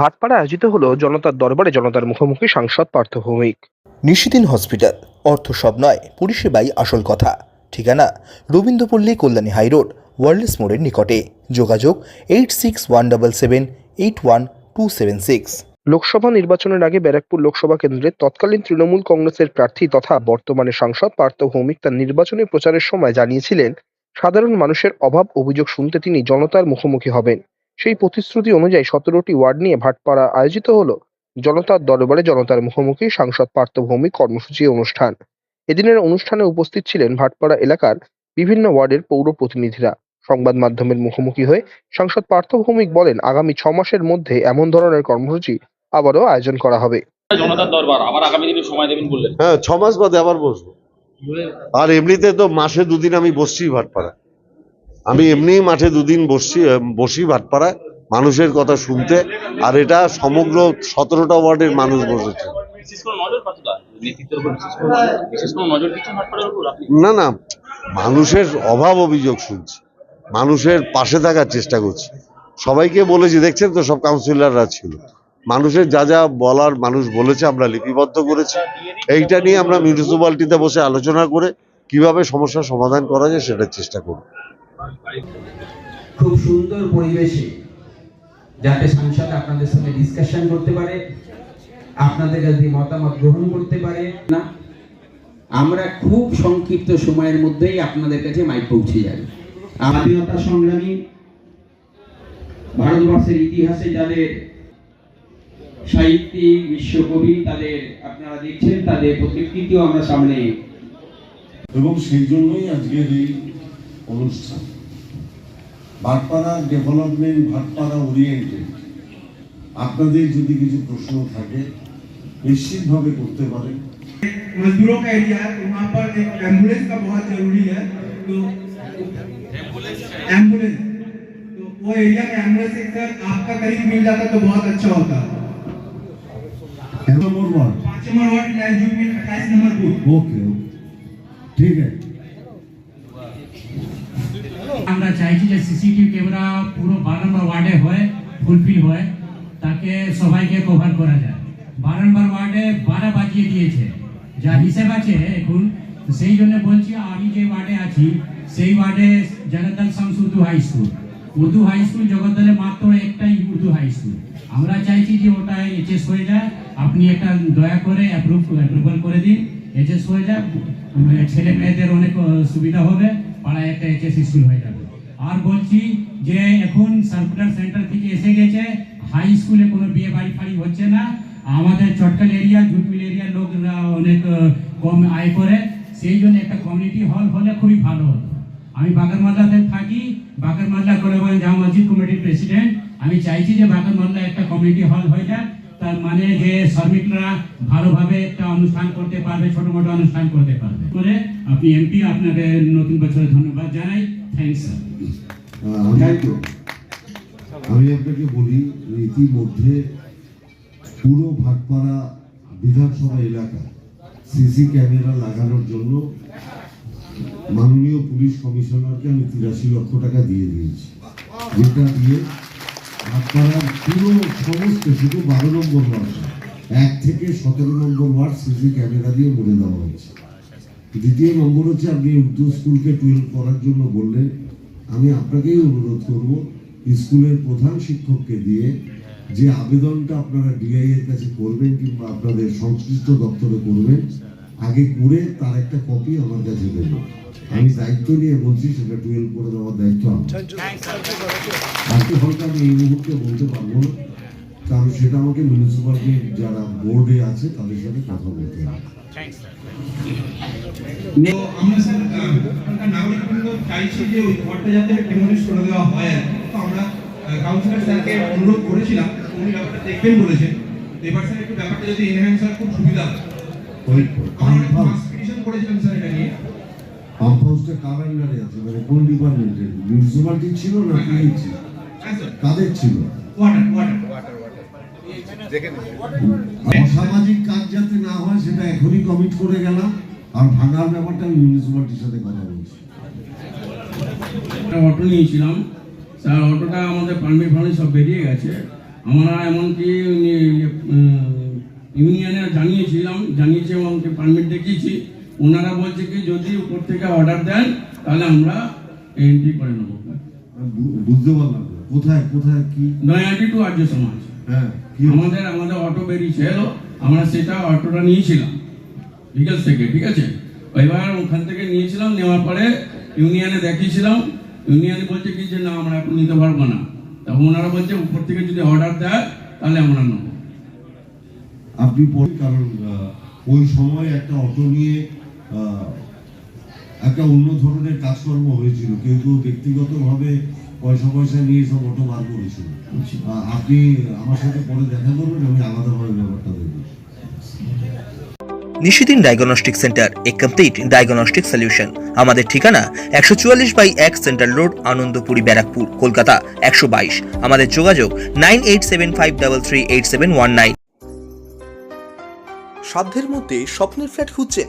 ভাটপাড়া আয়োজিত হলো জনতার দরবারে জনতার মুখোমুখি সাংসদ পার্থ ভৌমিক। নিশিদিন হসপিটাল অর্থ সব নয় পরিষেবাই আসল কথা। ঠিকানা রবীন্দ্রপল্লী কল্যাণী হাইরোড ওয়ার্ল্ডস মোড়ের নিকটে। যোগাযোগ eight six one double seven eight one two seven six. Lok Sabha নির্বাচনের আগে ব্যারাকপুর লোকসভা কেন্দ্রের তৎকালীন তৃণমূল কংগ্রেসের প্রার্থী তথা বর্তমানে সাংসদ পার্থ ভৌমিক তার নির্বাচনী প্রচারের সময় জানিয়েছিলেন সাধারণ মানুষের অভাব অভিযোগ শুনতে তিনি জনতার মুখোমুখি হবেন। সেই প্রতিশ্রুতি অনুযায়ী সতেরোটি ওয়ার্ড নিয়ে ভাটপাড়া আয়োজিত হল জনতার দরবারে জনতার মুখোমুখি সাংসদ পার্থ ভৌমিক কর্মসূচি অনুষ্ঠান। এদিনের অনুষ্ঠানে উপস্থিত ছিলেন ভাটপাড়া এলাকার বিভিন্ন ওয়ার্ডের পৌর প্রতিনিধিরা। সংবাদ মাধ্যমের মুখোমুখি হয়ে সাংসদ পার্থ ভৌমিক বলেন আগামী ছ মাসের মধ্যে এমন ধরনের কর্মসূচি আবারও আয়োজন করা হবে। জনতার দরবার আবার আগামী দিনে সময় দেবেন বললেন? হ্যাঁ ছ মাস বাদে আবার বসবো। আর এমনিতে তো মাসে দুদিন আমি বসছি ভাটপাড়া আমি এমনি মাঠে দুদিন বসছি বসি ভাটপাড়ায়, মানুষের কথা শুনতে, আর এটা সমগ্র সতেরোটা ওয়ার্ডের মানুষ বসেছে। না না, মানুষের অভাব অভিযোগ শুনছি, মানুষের পাশে থাকার চেষ্টা করছি। সবাইকে বলেছি, দেখছেন তো সব কাউন্সিলররা ছিল। মানুষের যা যা বলার মানুষ বলেছে, আমরা লিপিবদ্ধ করেছি। এইটা নিয়ে আমরা মিউনিসিপ্যালিটিতে বসে আলোচনা করে, কীভাবে সমস্যার সমাধান করা যায়, সেটার চেষ্টা করব। খুব সুন্দর পরিবেশে যাতে সাংসদ আপনাদের সঙ্গে ডিসকাশন করতে পারে, আপনাদের কাছে মতামত গ্রহণ করতে পারে। না, আমরা খুব সংক্ষিপ্ত সময়ের মধ্যেই আপনাদের কাছে মাইক পৌঁছে যাবে। স্বাধীনতা সংগ্রামী ভারতবর্ষের ইতিহাসে যাদের সাহিত্যিক বিশ্বকবি তাদের আপনারা দেখছেন, তাদের প্রতিকৃতিও আমরা সামনে এবং সেই জন্যই আজকের এই অনুষ্ঠান। ভাটপাড়া ডেভেলপমেন্ট ভাটপাড়া ওরিয়েন্টেড আপনাদের যদি কিছু প্রশ্ন থাকে নিশ্চিতভাবে করতে পারেন मजदूरों का एरिया है तो वहाँ पर एक एम्बुलेंस का बहुत जरूरी है तो एम्बुलेंस तो वो एरिया में एम्बुलेंस एक सर आपका करीब मिल जाता तो बहुत अच्छा होता নম্বর ওয়ার্ড पाँच नंबर वार्ड लाइन में अट्ठाईस नंबर बूथ ওকে ওকে ঠিক আছে চাইছি যে সিসিটিভি ক্যামেরা পুরো বারম্বার ওয়ার্ডে হয়, ফুলফিল হয়, তাকে সবাইকে কভার করা যায়। বারম্বার ওয়ার্ডে বারা বাজিয়ে দিয়েছে। যা হিসেব আছে এখন সেই জন্য বলছি, আমি যে ওয়ার্ডে আছি, সেই ওয়ার্ডে Jagaddal Shams Urdu high school. Urdu high school জগদ্দলে মাত্র একটাই উর্দু হাই স্কুল। আমরা চাইছি যে ওটা এইচএস হয়ে যায়। আপনি একটা দয়া করে অ্যাপ্রুভ অ্যাপ্রুভাল করে দিন। এইচএস হয়ে যায় ছেলে মেয়েদের অনেক সুবিধা হবে। পাড়ায় একটা এইচএস স্কুল হয়ে যাবে। আর বলছি যে এখন সার্কুলার সেন্টার থেকে এসে গেছে। হাই স্কুলে কোনো বিয়ে বাড়ি ফাড়ি হচ্ছে না। আমাদের চটকাল এরিয়া, জুটমিল এরিয়ার লোকরা অনেক কম আয় করে। সেই জন্য একটা কমিউনিটি হল হলে খুবই ভালো হতো। আমি বাগারমাল্লাতে থাকি। বাগারমাল্লা কোলাবান জামা মসজিদ কমিটির প্রেসিডেন্ট আমি চাইছি যে বাগারমাল্লা একটা কমিউনিটি হল হয়ে যাক। তার মানে যে শ্রমিকরা ভালোভাবে একটা অনুষ্ঠান করতে পারবে, ছোট মোটো অনুষ্ঠান করতে পারবে। করে আপনি এমপি, আপনাকে নতুন বছরে ধন্যবাদ জানাই। থ্যাংকস স্যার আমি আপনাকে বলি, ইতিমধ্যে পুরো ভাটপাড়া বিধানসভা এলাকা সিসি ক্যামেরা লাগানোর জন্য মাননীয় পুলিশ কমিশনারকে আমি তিরাশি লক্ষ টাকা দিয়ে দিয়েছি। যেটা দিয়ে ভাটপাড়ার পুরো সমস্ত শুধু বারো নম্বর ওয়ার্ড এক থেকে সতেরো নম্বর ওয়ার্ড সিসি ক্যামেরা দিয়ে ভরে দেওয়া হয়েছে। দ্বিতীয় নম্বর হচ্ছে আপনি উর্দু স্কুলকে টুয়েলভ করার জন্য বললেন আমি আপনাকেই অনুরোধ করব, স্কুলের প্রধান শিক্ষককে দিয়ে যে আবেদনটা আপনারা ডিআই এর কাছে করবেন কিংবা আপনাদের সংশ্লিষ্ট দপ্তরে করবেন, আগে করে তার একটা কপি আমার কাছে দেবেন। আমি দায়িত্ব নিয়ে বলছি সেটা টুয়েলভ করে দেওয়ার দায়িত্ব আমার। হয়তো আমি এই মুহূর্তে বলতে পারব না। কারণ সেটা আমাকে মিউনিসিপালিটির যারা বোর্ডে আছে তাদের সাথে কথা বলতে হবে। আমরা স্যার নাগরিকবৃন্দ চাইছি যে ওই ঘরটা যাতে ডেমোলিশ করে দেওয়া হয় তো আমরা কাউন্সিলর স্যারকে অনুরোধ করেছিলাম উনি ব্যাপারটা দেখবেন বলেছেন। এবার স্যার একটু ব্যাপারটা যদি এনহ্যান্স হয় খুব সুবিধা হয় করেছিলাম স্যার এটা। পাম্প হাউসটা কার আন্ডারে আছে মানে কোন ডিপার্টমেন্টের মিউনিসিপালিটি ছিল না পিএইচি কাদের ছিল? ওয়াটার ওয়াটার অসামাজিক কাজ যাতে না হয় সেটা এখনই কমিট করে গেলাম। আর ভাঙার ব্যাপারটা আমি মিউনিসিপালিটির সাথে কথা বলছি। একটা অটো নিয়েছিলাম। স্যার অটোটা আমাদের পারমিট ফার্মিট সব বেরিয়ে গেছে। আমরা এমনকি ইউনিয়নে জানিয়েছিলাম জানিয়েছি এবং পারমিট দেখিয়েছি। ওনারা বলছে কি যদি উপর থেকে অর্ডার দেন তাহলে আমরা এন্ট্রি করে নেব। বুঝতে পারলাম কোথায় কোথায় কি? নয়াটি টু আর্য সমাজ। হ্যাঁ আমাদের আমাদের অটো বেরিয়েছিল আমরা সেটা অটোটা নিয়েছিলাম। থেকে ঠিক আছে? এবার ওখান থেকে নিয়েছিলাম নেওয়ার পরে ইউনিয়নে দেখিয়েছিলাম। ইউনিয়নে বলছে কি যে না আমরা এখন নিতে পারব না। তখন ওনারা বলছে উপর থেকে যদি অর্ডার দেয় তাহলে আমরা নেব। আপনি কারণ ওই সময় একটা অটো নিয়ে একটা অন্য ধরনের কাজকর্ম হয়েছিল। কেউ কেউ ব্যক্তিগতভাবে পয়সা পয়সা নিয়ে সব অটো বার করেছিল আপনি আমার সাথে পরে দেখা করবেন আমি আলাদাভাবে ব্যাপারটা দেখব। Nishidin diagnostic centre a complete diagnostic solution আমাদের ঠিকানা একশো চুয়াল্লিশ বাই এক সেন্ট্রাল রোড আনন্দপুরি ব্যারাকপুর কলকাতা একশো বাইশ। আমাদের যোগাযোগ nine eight seven five double three eight seven one nine. সাধ্যের মধ্যে স্বপ্নের ফ্ল্যাট খুঁজছেন?